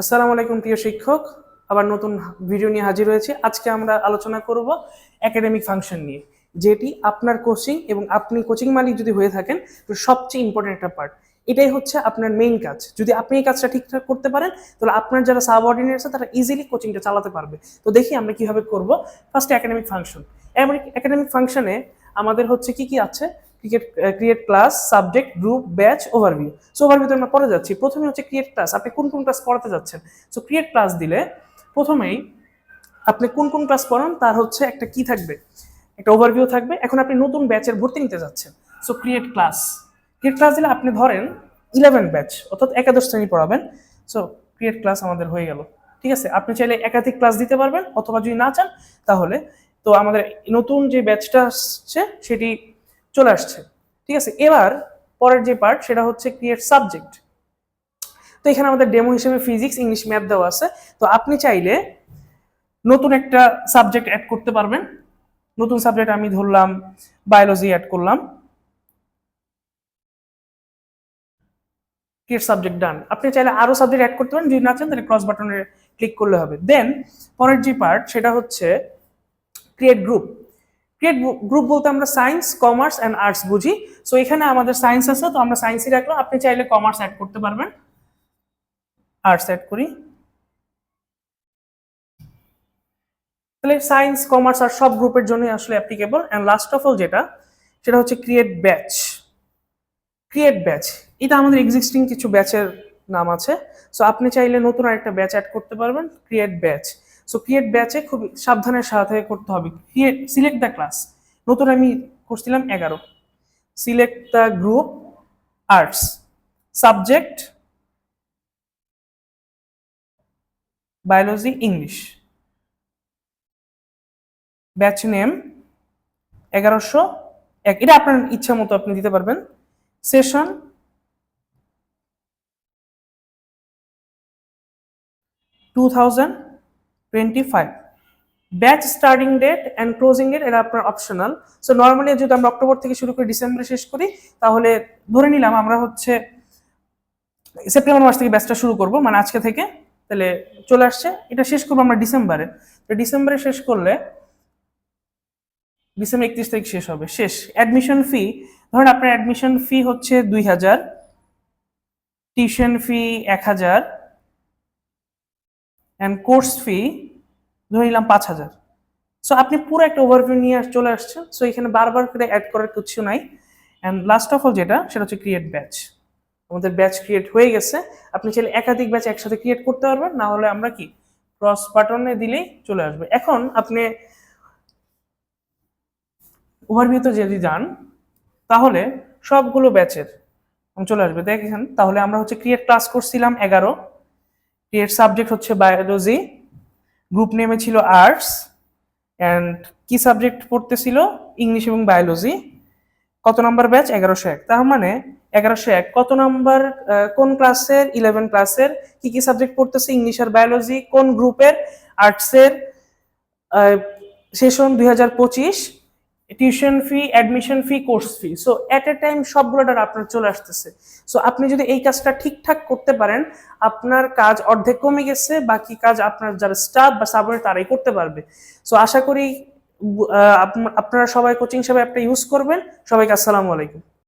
আসসালামু আলাইকুম, প্রিয় শিক্ষক। আবার নতুন ভিডিও নিয়ে হাজির হয়েছে। আজকে আমরা আলোচনা করব একাডেমিক ফাংশন নিয়ে, যেটি আপনার কোচিং এবং আপনি কোচিং মালিক যদি হয়ে থাকেন, তো সবচেয়ে ইম্পর্টেন্ট একটা পার্ট এটাই হচ্ছে আপনার মেইন কাজ। যদি আপনি এই কাজটা ঠিকঠাক করতে পারেন, তাহলে আপনার যারা সাবঅর্ডিনেট আছে, তারা ইজিলি কোচিংটা চালাতে পারবে। তো দেখি আমরা কীভাবে করব ফার্স্ট একাডেমিক ফাংশন একাডেমিক ফাংশনে আমাদের হচ্ছে কি কি আছে? Cricket create class subject group batch overview so ওভারভিউতে আমরা পড়ে যাচ্ছি। প্রথমে হচ্ছে ক্রিয়েট ক্লাস আপনি কোন কোন ক্লাস পড়াতে যাচ্ছেন? সো ক্রিয়েট ক্লাস দিলে প্রথমেই আপনি কোন কোন ক্লাস পড়ান, তার হচ্ছে একটা কি থাকবে? একটা ওভারভিউ থাকবে। এখন আপনি নতুন ব্যাচের ভর্তি নিতে যাচ্ছেন। So create class create class দিলে আপনি ধরেন ইলেভেন ব্যাচ অর্থাৎ একাদশ শ্রেণি পড়াবেন। সো ক্রিয়েট ক্লাস আমাদের হয়ে গেল। ঠিক আছে? আপনি চাইলে একাধিক ক্লাস দিতে পারবেন, অথবা যদি না চান, তাহলে তো আমাদের নতুন যে ব্যাচটা আসছে, সেটি চলে আসছে। ঠিক আছে? এবার পরের যে পার্ট সেটা হচ্ছে ক্রিয়েট সাবজেক্ট তো এখানে আমাদের ডেমো হিসেবে ফিজিক্স ইংলিশ ম্যাথ দেওয়া আছে। তো আপনি চাইলে নতুন একটা সাবজেক্ট অ্যাড করতে পারবেন। নতুন সাবজেক্ট আমি ধরলাম বায়োলজি অ্যাড করলাম। ক্রিয়েট সাবজেক্ট ডান আপনি চাইলে আরও সাবজেক্ট অ্যাড করতে পারেন। যদি না চান, তাহলে ক্রস বাটনে ক্লিক করলে হবে। দেন পরের যে পার্ট সেটা হচ্ছে ক্রিয়েট গ্রুপ ক্রিয়েট গ্রুপ বলতে আমরা সায়েন্স কমার্স অ্যান্ড আর্টস বুঝি। সো এখানে আমাদের সায়েন্স আছে, তো আমরা সায়েন্সই রাখলাম। আপনি চাইলে কমার্স অ্যাড করতে পারবেন। আর্টস অ্যাড করি। তাহলে সায়েন্স কমার্স আর সব গ্রুপের জন্যই আসলে applicable and last of all যেটা, সেটা হচ্ছে ক্রিয়েট ব্যাচ ক্রিয়েট ব্যাচ এটা আমাদের এক্সিস্টিং কিছু ব্যাচের নাম আছে। সো আপনি চাইলে নতুন আরেকটা ব্যাচ অ্যাড করতে পারবেন। ক্রিয়েট ব্যাচ সো ক্রিয়েট ব্যাচে খুব সাবধানের সাথে করতে হবে। ক্রিয়েট সিলেক্ট দ্য ক্লাস নতুন আমি করছিলাম এগারো। Select the group arts subject biology English batch name এগারোশো এক। এটা আপনার ইচ্ছা মতো আপনি দিতে পারবেন। Session two thousand twenty five batch starting date and closing date এটা আপনার অপশনাল সো নর্মালি যদি আমরা অক্টোবর থেকে শুরু করে ডিসেম্বরে শেষ করি, তাহলে ধরে নিলাম আমরা হচ্ছে সেপ্টেম্বর মাস থেকে ব্যাচটা শুরু করব মানে আজকে থেকে তাহলে চলে আসছে। এটা শেষ করব আমরা ডিসেম্বরে তো ডিসেম্বরে শেষ করলে ডিসেম্বর একত্রিশ তারিখ শেষ হবে। শেষ। অ্যাডমিশন ফি ধরেন আপনার অ্যাডমিশন ফি হচ্ছে দুই হাজার টিউশন ফি এক হাজার অ্যান্ড কোর্স ফি ধরে নিলাম পাঁচ হাজার। সো আপনি পুরো একটা ওভারভিউ নিয়ে চলে আসছেন। সো এখানে বারবার করে অ্যাড করার কিছু নাই। অ্যান্ড লাস্ট অফ অল যেটা, সেটা হচ্ছে ক্রিয়েট ব্যাচ আমাদের ব্যাচ ক্রিয়েট হয়ে গেছে। আপনি চাইলে একাধিক ব্যাচ একসাথে ক্রিয়েট করতে পারবেন। না হলে আমরা কি ক্রস বাটনে দিলেই চলে আসবে। এখন আপনি ওভারভিউতে যদি যান, তাহলে সবগুলো ব্যাচের চলে আসবে। দেখেন, তাহলে আমরা হচ্ছে ক্রিয়েট ক্লাস করছিলাম এগারো। ক্রিয়েট সাবজেক্ট হচ্ছে বায়োলজি গ্রুপ নেমে ছিল আর্টস অ্যান্ড কি সাবজেক্ট পড়তেছিল? ইংলিশ এবং বায়োলজি কত নাম্বার ব্যাচ এগারোশো এক। তার মানে এগারোশো এক, কত নাম্বার কোন ক্লাসের ইলেভেন ক্লাসের কি কি সাবজেক্ট পড়তেছে? ইংলিশ আর বায়োলজি কোন গ্রুপের আর্টসের সেশন দুই হাজার পঁচিশ। Tuition fee admission fee course fee so at a time সবগুলো আপনার চলে আসতেছে। সো আপনি যদি এই কাজটা ঠিকঠাক করতে পারেন, আপনার কাজ অর্ধেক কমে গেছে, বাকি কাজ আপনার যারা স্টাফ বা সাবরে তারাই করতে পারবে। সো আশা করি আপনারা সবাই কোচিং সবাই অ্যাপটা ইউজ করবেন। সবাইকে আসসালামু আলাইকুম।